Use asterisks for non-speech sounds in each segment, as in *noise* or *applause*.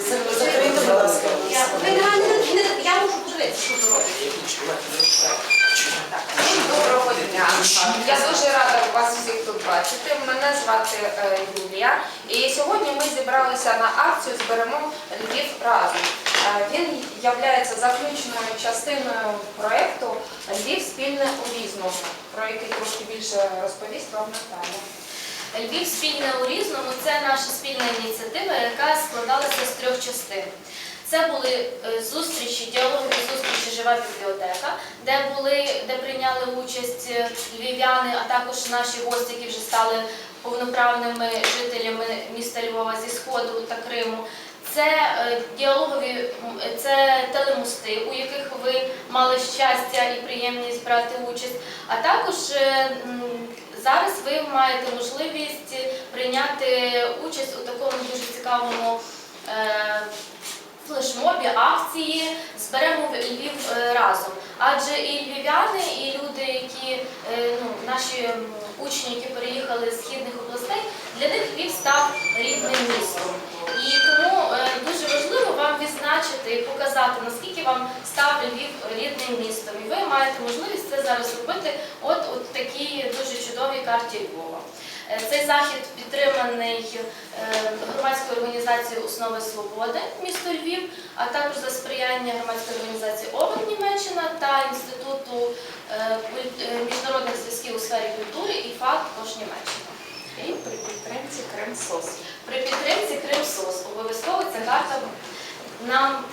Закрийте, будь ласка. Я, ви не- не- не- я можу подивитися, що ви робите. Доброго дня. Я дуже рада вас всіх тут бачити. Мене звати е, Юлія. І сьогодні ми зібралися на акцію Зберемо Львів разом. Е, Він є заключною частиною проєкту Львів спільне у різному, про який трошки більше розповість вам Наталя. Львів спільне у різному це наша спільна ініціатива, яка складалася з трьох частин. Це були е, зустрічі, діалоги зустрічі Жива бібліотека, де були, де прийняли участь е, львів'яни, а також наші гості, які вже стали повноправними жителями міста Львова зі Сходу та Криму. Це е, діалогові, це телемости, у яких ви мали щастя і приємність брати участь. А також е, зараз ви маєте можливість прийняти участь у такому дуже цікавому е, флешмобі, акції Зберемо Львів е, разом. Адже і львів'яни, і люди, які е, ну, наші учні, які переїхали з східних областей, для них Львів став рідним містом тому е, дуже важливо відзначити і показати, наскільки вам став Львів рідним містом. І ви маєте можливість це зараз робити от у такій дуже чудовій карті Львова. Е, Цей захід підтриманий е, громадською організацією Основи Свободи місто Львів, а також за сприяння громадської організації ОВЕН Німеччина та Інституту е, міжнародних зв'язків у сфері культури і ФАК також Німеччина. І при підтримці Кримсос. При підтримці Кримсос обов'язково ця карта нам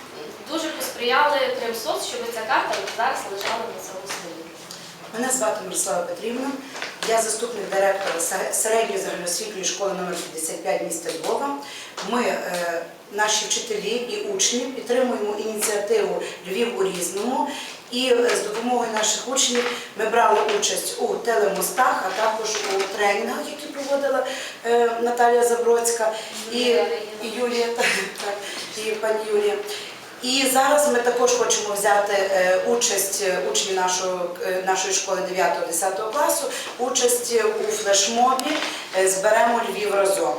дуже посприяли Кримсос, щоб ця карта зараз лежала на цьому столі. Мене звати Мирослава Петрівна. Я заступник директора середньої загальноосвітньої школи номер 55 міста Львова. Ми, е, наші вчителі і учні, підтримуємо ініціативу Львів у різному. І е, з допомогою наших учнів ми брали участь у телемостах, а також у тренінгах, які проводила е, Наталія Забродська і, і Юлія, *laughs* так, так, і пані Юлія. І зараз ми також хочемо взяти е, участь е, учні нашого, е, нашої школи 9-10 класу, участь у флешмобі Зберемо Львів разом.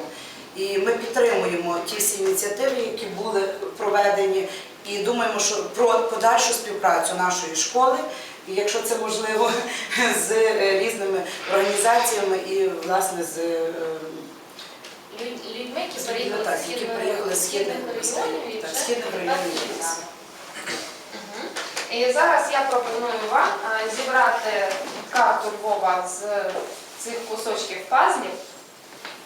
І ми підтримуємо ті всі ініціативи, які були проведені, і думаємо, що про подальшу співпрацю нашої школи, якщо це можливо, *laughs* з різними організаціями і власне з Людьми, які так, з східних приїхали східних регіонів і східних районів. і зараз я пропоную вам е, зібрати карту Львова з цих кусочків пазлів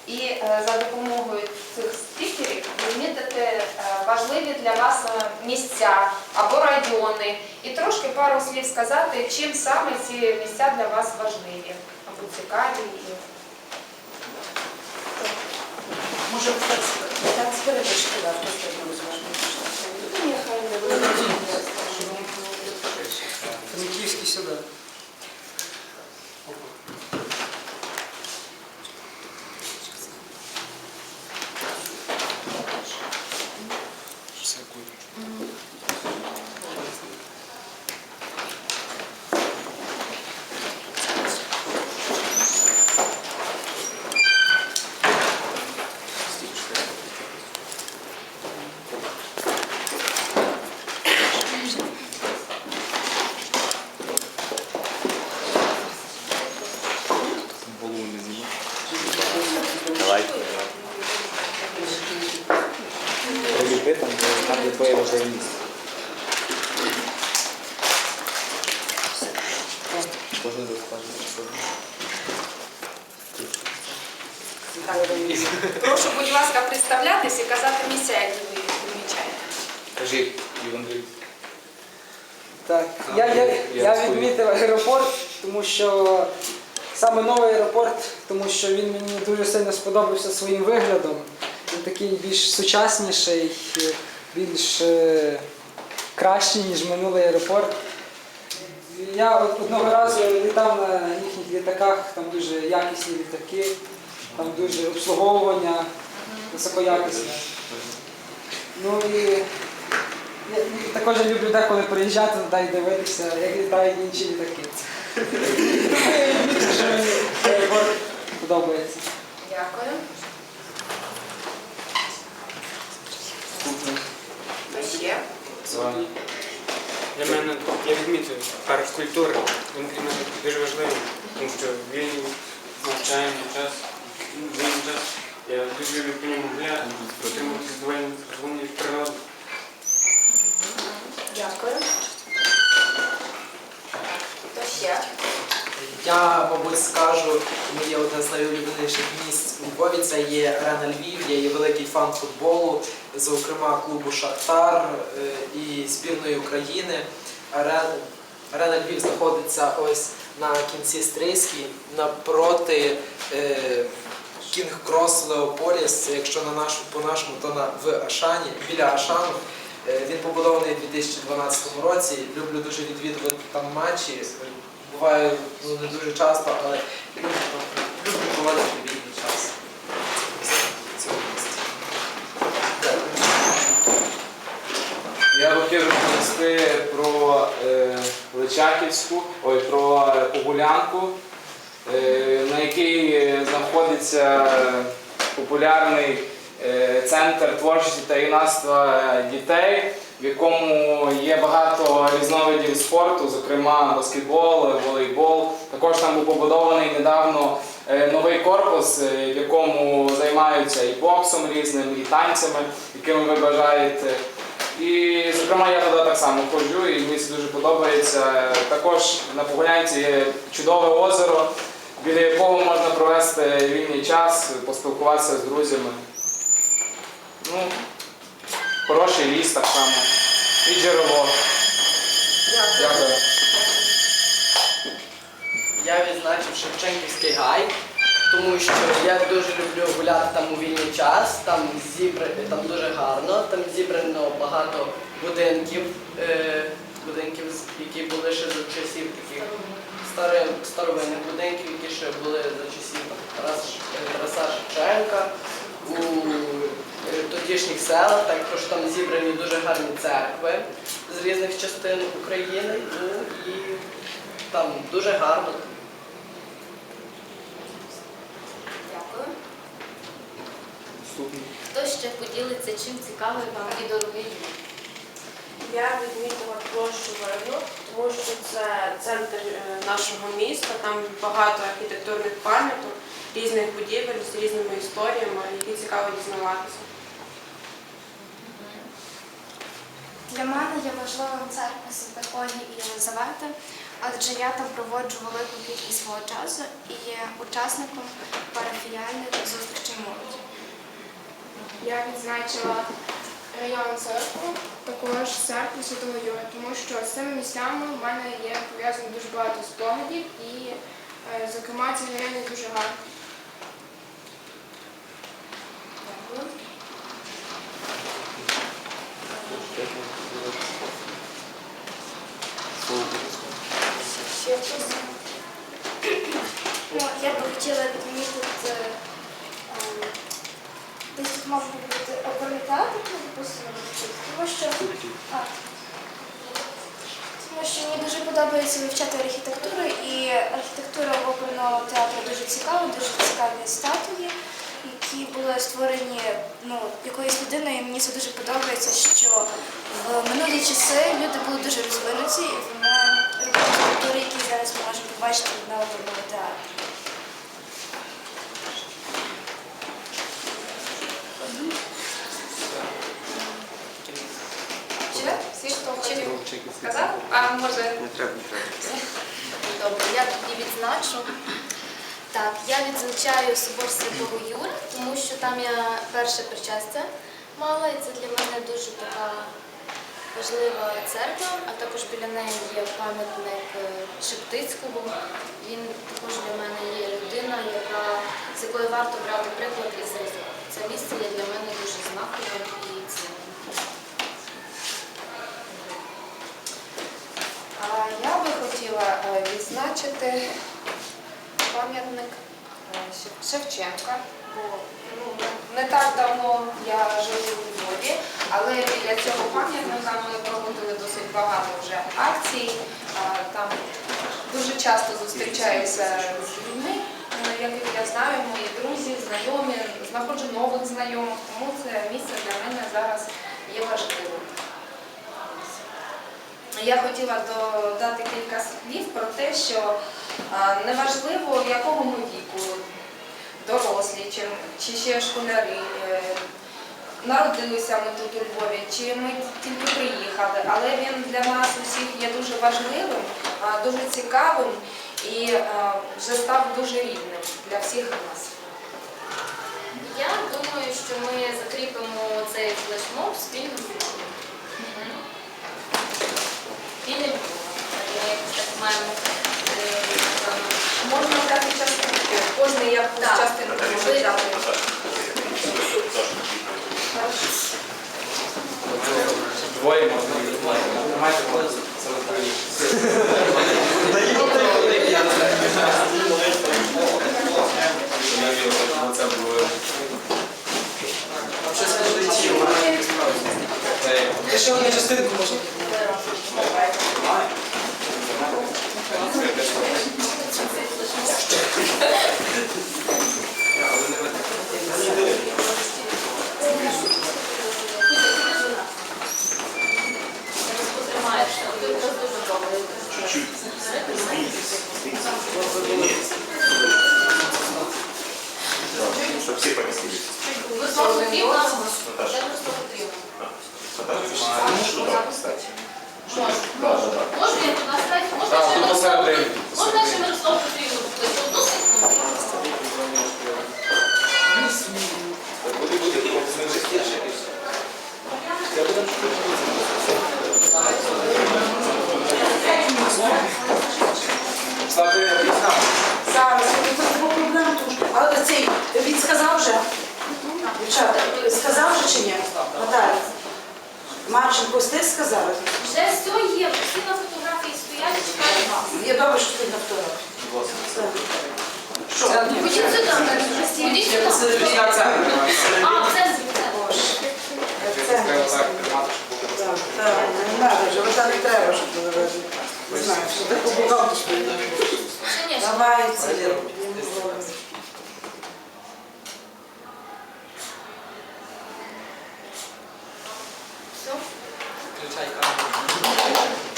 і е, за допомогою цих стікерів відмітити е, важливі для вас місця або райони, і трошки пару слів сказати, чим саме ці місця для вас важливі або цікаві. І... Може, так, так перепишете, да, просто одну розважну. Ні, хай не буде. Франківський сюди. Давай. Проліпи там, де- там, де твоє важливе місце. Кожен розкаже, що Прошу, будь ласка, представлятись і казати місця, які ви відмічаєте. Кажи, Іван Андрій. Так, я, я, Я я відмітив аеропорт, тому що саме новий аеропорт, тому що він мені дуже сильно сподобався своїм виглядом. Він такий більш сучасніший, більш е, кращий, ніж минулий аеропорт. Я от одного разу літав на їхніх літаках, там дуже якісні літаки, там дуже обслуговування високоякісне. Ну і я також я люблю деколи приїжджати туди і дивитися, як літають інші літаки. *laughs* Тому я що мені аеропорт подобається. Дякую. Хто ще? Для мене я відмітив парк культури. Він для мене дуже важливий, тому що вільний навчальний час, вільний час. Я дуже люблю по ньому гуляти, отримувати задоволення від природи. Дякую. Хто ще? Я, мабуть, скажу, моє одне з найулюбленіших місць у Львові це є Арена Львів. Я є великий фан футболу, зокрема клубу Шахтар е, і збірної України. Арена, Львів знаходиться ось на кінці Стрийській, напроти е, Кінг Крос Леополіс, якщо на нашу, по-нашому, то на, в Ашані, біля Ашану. Е, Він побудований у 2012 році. Люблю дуже відвідувати там матчі. Буваю ну, не дуже часто, але люблю, проводити вільний час. Я хотів розповісти про е, Личаківську, ой, про Погулянку, е, на якій е, знаходиться популярний центр творчості та юнацтва дітей, в якому є багато різновидів спорту, зокрема баскетбол, волейбол. Також там був побудований недавно е, новий корпус, е, в якому займаються і боксом різним, і танцями, якими ви бажаєте. І, зокрема, я туди так само ходжу, і мені це дуже подобається. Також на Погулянці є чудове озеро, біля якого можна провести вільний час, поспілкуватися з друзями. Ну, хороший ліс так само. І джерело. Дякую. Я відзначив Шевченківський гай, тому що я дуже люблю гуляти там у вільний час, там зібра... там дуже гарно, там зібрано багато будинків, е... будинків, які були ще за часів таких стари... старовинних будинків, які ще були за часів е, Тараса Шевченка. У тодішніх селах, також там зібрані дуже гарні церкви з різних частин України. Ну і там дуже гарно. Дякую. Хто ще поділиться, чим цікавий вам і дорогий? Я відмітила площу Вигну, тому що це центр е, нашого міста, там багато архітектурних пам'яток, різних будівель з різними історіями, які цікаво дізнаватися. Для мене є важливим церква Святополі і Єлизавети, адже я там проводжу велику кількість свого часу і є учасником парафіяльних зустрічей молоді. Я відзначила район церкву, також церкву Святого Юра, тому що з цими місцями в мене є пов'язано дуже багато спогадів і, е, зокрема, ці райони дуже гарні. Дякую. Ще хтось? Ну, я би хотіла відмітити, ем, може бути оперний театр, ну, тому що, а, тому що мені дуже подобається вивчати архітектуру, і архітектура оперного театру дуже цікава, дуже цікаві статуї, які були створені ну, якоюсь людиною, і мені це дуже подобається, що в минулі часи люди були дуже розвинуті, і вони робили скульптури, які зараз ми можемо побачити на оперному театрі. Чи всі, хто хотів сказав? А може Не треба, не треба. Добре, я тоді відзначу. Так, я відзначаю собор Святого Юра, тому що там я перше причастя мала, і це для мене дуже така важлива церква, а також біля неї є пам'ятник е, Шептицького. Він також для мене є людина, яка, з якої варто брати приклад і зразок. Це місце є для мене дуже знаковим і цінним. Я би хотіла е, відзначити пам'ятник е, Шевченка, бо ну, не так давно я живу у Львові, але біля цього пам'ятника ми проводили досить багато вже акцій. Е, Там дуже часто зустрічаюся з людьми, е, яких я знаю, мої друзі, знайомі, знаходжу нових знайомих, тому це місце для мене зараз є важливим. Я хотіла додати кілька слів про те, що неважливо, якого ми віку, дорослі чи, ще школяри, е, народилися ми тут у Львові, чи ми тільки приїхали, але він для нас усіх є дуже важливим, дуже цікавим і вже став дуже рідним для всіх нас. Я думаю, що ми закріпимо цей флешмоб спільним блогом. Спільним блогом. Ми так маємо е, напевно, Можна взяти частинку, кожен як Так. частинку може взяти. Двоє можна. Це ви Це було. Там щось полетіло. Це Ще одну частинку можна. потримаєшся. Ти якраз дуже добре. Чтобы все поместились. Високо потрібно, де просто потрібно. Что кстати? Можна. Можна я туди стати? Можна Так, ще тут Мирославу посередині. Можна ще Мирославу Петрівну покликати? Одну секунду. Буде буде, хлопці, не життя. Це буде Ставте вікна. Зараз це була проблема трошки. Але цей він сказав вже. Дівчата, сказав вже чи ні? Наталя. Встиг сказати? Вже все є, всі на фотографії стоять, чекають вас. Є добре, що ти на фотографії. Що? Ходіть сюди, ходіть сюди. А. Це не треба вже, отак не треба, щоб було видно. Не знаю, що ні, ще. Давай, це.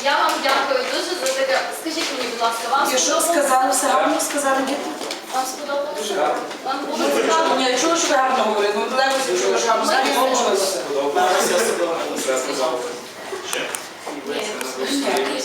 Я вам дякую дуже за таке. Скажіть мені, будь ласка, вам І що сподобалося? сказали, все гарно сказали діти? Вам сподобалося? Дуже гарно. Вам було цікаво? Ні, чого ж ви гарно говорите? Ну, легко, що ж гарно, самі Сподобалося, Подобається. Все. Ні, ні.